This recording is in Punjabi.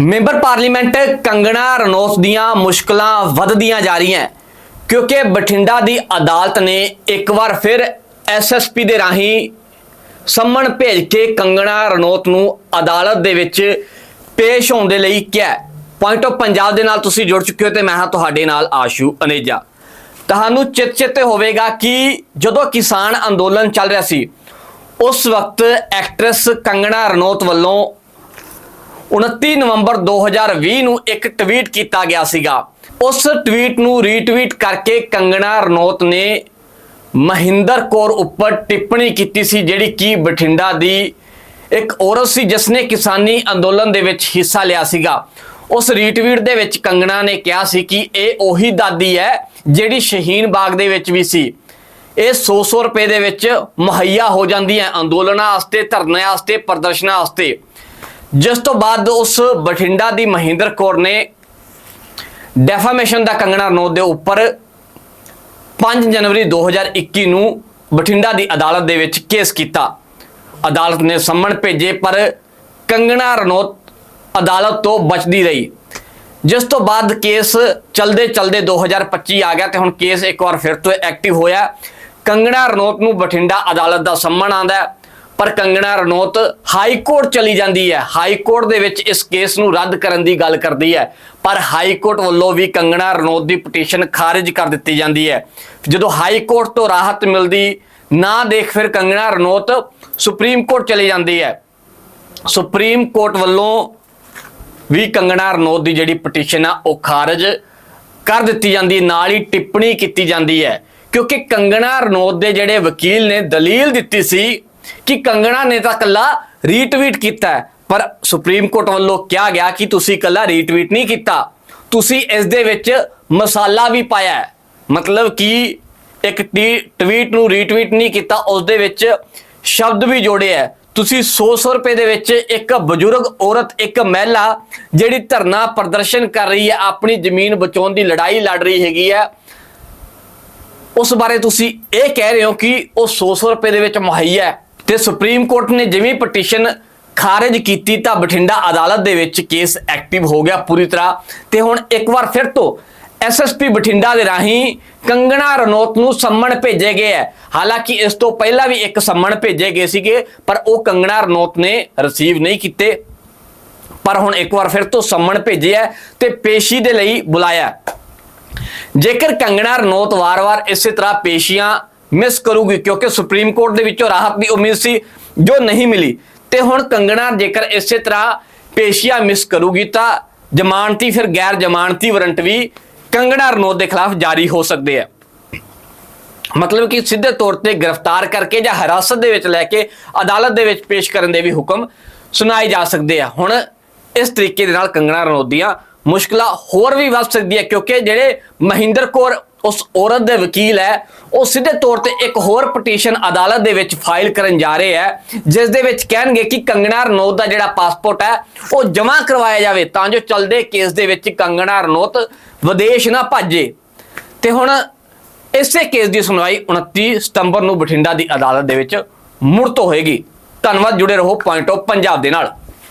ਮੈਂਬਰ ਪਾਰਲੀਮੈਂਟ ਕੰਗਣਾ ਰਣੌਤ ਦੀਆਂ ਮੁਸ਼ਕਲਾਂ ਵੱਧਦੀਆਂ ਜਾ ਰਹੀਆਂ ਕਿਉਂਕਿ ਬਠਿੰਡਾ ਦੀ ਅਦਾਲਤ ਨੇ ਇੱਕ ਵਾਰ ਫਿਰ ਐਸਐਸਪੀ ਦੇ ਰਾਹੀਂ ਸੰਮਣ ਭੇਜ ਕੇ ਕੰਗਣਾ ਰਣੌਤ ਨੂੰ ਅਦਾਲਤ ਦੇ ਵਿੱਚ ਪੇਸ਼ ਹੋਣ ਦੇ ਲਈ ਕਿਹਾ ਪੁਆਇੰਟ ਆਫ ਪੰਜਾਬ ਦੇ ਨਾਲ ਤੁਸੀਂ ਜੁੜ ਚੁੱਕੇ ਹੋ ਤੇ ਮੈਂ ਹਾਂ ਤੁਹਾਡੇ ਨਾਲ ਆਸ਼ੂ ਅਨੇਜਾ। ਤੁਹਾਨੂੰ ਚਿਤ ਚਿੱਤੇ ਹੋਵੇਗਾ ਕਿ ਜਦੋਂ ਕਿਸਾਨ ਅੰਦੋਲਨ ਚੱਲ ਰਿਹਾ ਸੀ, ਉਸ ਵਕਤ ਐਕਟਰੈਸ ਕੰਗਣਾ ਰਣੌਤ ਵੱਲੋਂ 29 ਨਵੰਬਰ 2020 ਨੂੰ ਇੱਕ ਟਵੀਟ ਕੀਤਾ ਗਿਆ ਸੀਗਾ। ਉਸ ਟਵੀਟ ਨੂੰ ਰੀਟਵੀਟ ਕਰਕੇ ਕੰਗਣਾ ਰਣੌਤ ਨੇ ਮਹਿੰਦਰ ਕੌਰ ਉੱਪਰ ਟਿੱਪਣੀ ਕੀਤੀ ਸੀ, ਜਿਹੜੀ ਕਿ ਬਠਿੰਡਾ ਦੀ ਇੱਕ ਔਰਤ ਸੀ ਜਿਸ ਨੇ ਕਿਸਾਨੀ ਅੰਦੋਲਨ ਦੇ ਵਿੱਚ ਹਿੱਸਾ ਲਿਆ ਸੀਗਾ। ਉਸ ਰੀਟਵੀਟ ਦੇ ਵਿੱਚ ਕੰਗਣਾ ਨੇ ਕਿਹਾ ਸੀ ਕਿ ਇਹ ਉਹੀ ਦਾਦੀ ਹੈ, ਜਿਹੜੀ ਸ਼ਹੀਨ ਬਾਗ ਦੇ ਵਿੱਚ ਵੀ ਸੀ। ਇਹ 100-100 ਰੁਪਏ ਦੇ ਵਿੱਚ ਮੁਹੱਈਆ ਹੋ ਜਾਂਦੀ ਹੈ ਅੰਦੋਲਨਾਂ ਵਾਸਤੇ, ਧਰਨਿਆਂ ਵਾਸਤੇ, ਪ੍ਰਦਰਸ਼ਨਾਂ ਵਾਸਤੇ। ਜਿਸ ਤੋਂ ਬਾਅਦ ਉਸ ਬਠਿੰਡਾ ਦੀ ਮਹਿੰਦਰ ਕੌਰ ਨੇ ਡੈਫਾਮੇਸ਼ਨ ਦਾ ਕੰਗਣਾ ਰਣੌਤ ਦੇ ਉੱਪਰ 5 ਜਨਵਰੀ 2021 ਨੂੰ ਬਠਿੰਡਾ ਦੀ ਅਦਾਲਤ ਦੇ ਵਿੱਚ ਕੇਸ ਕੀਤਾ। ਅਦਾਲਤ ਨੇ ਸੰਮਣ ਭੇਜੇ, ਪਰ ਕੰਗਣਾ ਰਣੌਤ ਅਦਾਲਤ ਤੋਂ ਬਚਦੀ ਰਹੀ। ਜਿਸ ਤੋਂ ਬਾਅਦ ਕੇਸ ਚਲਦੇ ਚਲਦੇ 2025 ਆ ਗਿਆ ਤੇ ਹੁਣ ਕੇਸ ਇੱਕ ਵਾਰ ਫਿਰ ਤੋਂ ਐਕਟਿਵ ਹੋਇਆ। ਕੰਗਣਾ ਰਣੌਤ ਨੂੰ ਬਠਿੰਡਾ ਅਦਾਲਤ ਦਾ ਸੰਮਣ ਆਂਦਾ ਹੈ। ਪਰ ਕੰਗਣਾ ਰਣੌਤ ਹਾਈ ਕੋਰਟ ਚਲੀ ਜਾਂਦੀ ਹੈ। ਹਾਈ ਕੋਰਟ ਦੇ ਵਿੱਚ ਇਸ ਕੇਸ ਨੂੰ ਰੱਦ ਕਰਨ ਦੀ ਗੱਲ ਕਰਦੀ ਹੈ। ਪਰ ਹਾਈ ਕੋਰਟ ਵੱਲੋਂ ਵੀ ਕੰਗਣਾ ਰਣੌਤ ਦੀ ਪਟੀਸ਼ਨ ਖਾਰਜ ਕਰ ਦਿੱਤੀ ਜਾਂਦੀ ਹੈ। ਜਦੋਂ ਹਾਈ ਕੋਰਟ ਤੋਂ ਰਾਹਤ ਮਿਲਦੀ, ਨਾ ਦੇਖ ਫਿਰ ਕੰਗਣਾ ਰਣੌਤ ਸੁਪਰੀਮ ਕੋਰਟ ਚਲੀ ਜਾਂਦੀ ਹੈ। ਸੁਪਰੀਮ ਕੋਰਟ ਵੱਲੋਂ ਵੀ ਕੰਗਣਾ ਰਣੌਤ ਦੀ ਜਿਹੜੀ ਪਟੀਸ਼ਨ ਆ, ਉਹ ਖਾਰਜ ਕਰ ਦਿੱਤੀ ਜਾਂਦੀ, ਨਾਲ ਹੀ ਟਿੱਪਣੀ ਕੀਤੀ ਜਾਂਦੀ ਹੈ। ਕਿਉਂਕਿ ਕੰਗਣਾ ਰਣੌਤ ਦੇ ਜਿਹੜੇ ਵਕੀਲ ਨੇ, ਦਲੀਲ ਦਿੱਤੀ ਸੀ ਕਿ ਕੰਗਣਾ ਨੇ ਤਾਂ ਕੱਲਾ ਰੀਟਵੀਟ ਕੀਤਾ ਪਰ ਸੁਪਰੀਮ ਕੋਰਟ ਵੱਲੋਂ ਕਿਹਾ ਗਿਆ ਕਿ ਤੁਸੀਂ ਕੱਲਾ ਰੀਟਵੀਟ ਨਹੀਂ ਕੀਤਾ। ਤੁਸੀਂ ਇਸ ਦੇ ਵਿੱਚ ਮਸਾਲਾ ਵੀ ਪਾਇਆ ਮਤਲਬ ਕਿ ਇੱਕ ਟੀ- ਟਵੀਟ ਨੂੰ ਰੀਟਵੀਟ ਨਹੀਂ ਕੀਤਾ, ਉਸ ਦੇ ਵਿੱਚ ਸ਼ਬਦ ਵੀ ਜੋੜੇ ਹੈ। ਤੁਸੀਂ 100-100 ਰੁਪਏ ਦੇ ਵਿੱਚ ਇੱਕ ਬਜ਼ੁਰਗ ਔਰਤ, ਇੱਕ ਮਹਿਲਾ, ਜਿਹੜੀ ਧਰਨਾ ਪ੍ਰਦਰਸ਼ਨ ਕਰ ਰਹੀ ਹੈ, ਆਪਣੀ ਜ਼ਮੀਨ ਬਚਾਉਣ ਦੀ ਲੜਾਈ ਲੜ ਰਹੀ ਹੈਗੀ ਹੈ, ਉਸ ਬਾਰੇ ਤੁਸੀਂ ਇਹ ਕਹਿ ਰਹੇ ਹੋ ਕਿ ਉਹ 100-100 ਰੁਪਏ ਦੇ ਵਿੱਚ ਮੁਹੱਈਆ ਹੈ। ਤੇ ਸੁਪਰੀਮ ਕੋਰਟ ਨੇ ਜਿਵੇਂ ਪਟੀਸ਼ਨ ਖਾਰਜ ਕੀਤੀ ਤਾਂ ਬਠਿੰਡਾ ਅਦਾਲਤ ਦੇ ਵਿੱਚ ਕੇਸ ਐਕਟਿਵ ਹੋ ਗਿਆ ਪੂਰੀ ਤਰ੍ਹਾਂ। ਤੇ ਹੁਣ ਇੱਕ ਵਾਰ ਫਿਰ ਤੋਂ ਐਸਐਸਪੀ ਬਠਿੰਡਾ ਦੇ ਰਾਹੀਂ ਕੰਗਣਾ ਰਣੌਤ ਨੂੰ ਸੰਮਣ ਭੇਜੇ ਗਏ ਹੈ। ਹਾਲਾਂਕਿ ਇਸ ਤੋਂ ਪਹਿਲਾਂ ਵੀ ਇੱਕ ਸੰਮਣ ਭੇਜੇ ਗਏ ਸੀਗੇ, ਪਰ ਉਹ ਕੰਗਣਾ ਰਣੌਤ ਨੇ ਰਿਸੀਵ ਨਹੀਂ ਕੀਤੇ। ਪਰ ਹੁਣ ਇੱਕ ਵਾਰ ਫਿਰ ਤੋਂ ਸੰਮਣ ਭੇਜਿਆ ਤੇ ਪੇਸ਼ੀ ਦੇ ਲਈ ਬੁਲਾਇਆ ਜੇਕਰ ਕੰਗਣਾ ਰਣੌਤ ਵਾਰ-ਵਾਰ ਇਸੇ ਤਰ੍ਹਾਂ ਪੇਸ਼ੀਆਂ ਮਿਸ ਕਰੂਗੀ ਕਿਉਂਕਿ ਸੁਪਰੀਮ ਕੋਰਟ ਦੇ ਵਿੱਚੋਂ ਰਾਹਤ ਦੀ ਉਮੀਦ ਸੀ, ਜੋ ਨਹੀਂ ਮਿਲੀ। ਤੇ ਹੁਣ ਕੰਗਣਾ ਜੇਕਰ ਇਸੇ ਤਰ੍ਹਾਂ ਪੇਸ਼ੀਆ ਮਿਸ ਕਰੂਗੀ ਤਾਂ ਜ਼ਮਾਨਤੀ, ਫਿਰ ਗੈਰ ਜ਼ਮਾਨਤੀ ਵਾਰੰਟ ਵੀ ਕੰਗਣਾ ਰਣੌਤ ਦੇ ਖਿਲਾਫ ਜਾਰੀ ਹੋ ਸਕਦੇ ਆ। ਮਤਲਬ ਕਿ ਸਿੱਧੇ ਤੌਰ ਤੇ ਗ੍ਰਿਫਤਾਰ ਕਰਕੇ ਜਾਂ ਹਿਰਾਸਤ ਦੇ ਵਿੱਚ ਲੈ ਕੇ ਅਦਾਲਤ ਦੇ ਵਿੱਚ ਪੇਸ਼ ਕਰਨ ਦੇ ਵੀ ਹੁਕਮ ਸੁਣਾਏ ਜਾ ਸਕਦੇ ਆ। ਹੁਣ ਇਸ ਤਰੀਕੇ ਦੇ ਨਾਲ ਕੰਗਣਾ ਰਣੌਤ ਦੀਆਂ ਮੁਸ਼ਕਲਾਂ ਹੋਰ ਵੀ ਵੱਧ ਸਕਦੀਆਂ ਕਿਉਂਕਿ ਜਿਹੜੇ ਮਹਿੰਦਰ ਕੌਰ ਉਸ ਔਰਤ ਦੇ ਵਕੀਲ ਹੈ, ਉਹ ਸਿੱਧੇ ਤੌਰ ਤੇ ਇੱਕ ਹੋਰ ਪਟੀਸ਼ਨ ਅਦਾਲਤ ਦੇ ਵਿੱਚ ਫਾਈਲ ਕਰਨ ਜਾ ਰਹੇ ਹੈ, ਜਿਸ ਦੇ ਵਿੱਚ ਕਹਿਣਗੇ ਕਿ ਕੰਗਣਾ ਰਣੌਤ ਦਾ ਜਿਹੜਾ ਪਾਸਪੋਰਟ ਹੈ, ਉਹ ਜਮ੍ਹਾਂ ਕਰਵਾਇਆ ਜਾਵੇ, ਤਾਂ ਜੋ ਚੱਲਦੇ ਕੇਸ ਦੇ ਵਿੱਚ ਕੰਗਣਾ ਰਣੌਤ ਵਿਦੇਸ਼ ਨਾ ਭੱਜੇ। ਤੇ ਹੁਣ ਇਸੇ ਕੇਸ ਦੀ ਸੁਣਵਾਈ 29 ਸਤੰਬਰ ਨੂੰ ਬਠਿੰਡਾ ਦੀ ਅਦਾਲਤ ਦੇ ਵਿੱਚ ਮੁੜ ਤੋਂ ਹੋਏਗੀ। ਧੰਨਵਾਦ, ਜੁੜੇ ਰਹੋ ਪੁਆਇੰਟ ਆਫ ਪੰਜਾਬ ਦੇ ਨਾਲ।